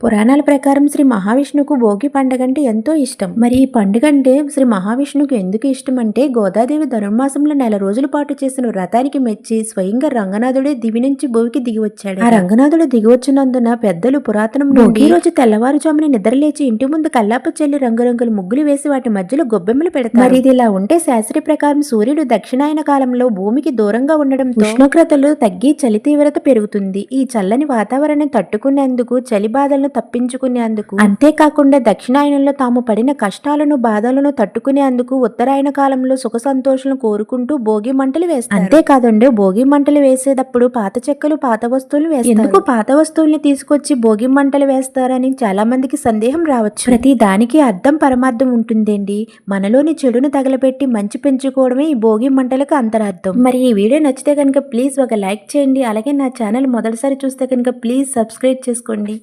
పురాణాల ప్రకారం శ్రీ మహావిష్ణువుకు భోగి పండుగ అంటే ఎంతో ఇష్టం. మరి ఈ పండుగ అంటే శ్రీ మహావిష్ణువుకు ఎందుకు ఇష్టం అంటే గోదాదేవి ధనుర్మాసంలో నెల రోజుల పాటు చేసిన వ్రతానికి మెచ్చి స్వయంగా రంగనాథుడే దివి నుంచి భూమికి దిగి వచ్చాడు. ఆ రంగనాథుడు దిగి వచ్చినందున పెద్దలు పురాతనం నుండి ఈ రోజు తెల్లవారుజామున నిద్రలేచి ఇంటి ముందు కల్లాపు చెల్లి రంగురంగుల ముగ్గులు వేసి వాటి మధ్యలో గొబ్బెమ్మలు పెడతారు. మరి ఇది ఇలా ఉంటే శాస్త్రీయ ప్రకారం సూర్యుడు దక్షిణాయన కాలంలో భూమికి దూరంగా ఉండడంతో ఉష్ణోగ్రతలు తగ్గి చలి తీవ్రత పెరుగుతుంది. ఈ చల్లని వాతావరణం తట్టుకునేందుకు చలి బాధలను తప్పించుకునేందుకు. అంతేకాకుండా దక్షిణాయనంలో తాము పడిన కష్టాలను బాధలను తట్టుకునేందుకు ఉత్తరాయణ కాలంలో సుఖ సంతోషాలను కోరుకుంటూ భోగి మంటలు వేస్తారు. అంతేకాదండి భోగి మంటలు వేసేటప్పుడు పాత చెక్కలు పాత వస్తువులు వేస్తారు. ఎందుకు పాత వస్తువుల్ని తీసుకొచ్చి భోగి మంటలు వేస్తారని చాలా మందికి సందేహం రావచ్చు. ప్రతి దానికి అర్థం పరమార్థం ఉంటుందండి. మనలోని చెడును తగలబెట్టి మంచి పెంచుకోవడమే ఈ భోగి మంటలకు అంతరార్థం. మరి ఈ వీడియో నచ్చితే కనుక ప్లీజ్ ఒక లైక్ చేయండి. అలాగే నా ఛానల్ మొదటిసారి చూస్తే కనుక ప్లీజ్ సబ్స్క్రైబ్ చేసుకోండి.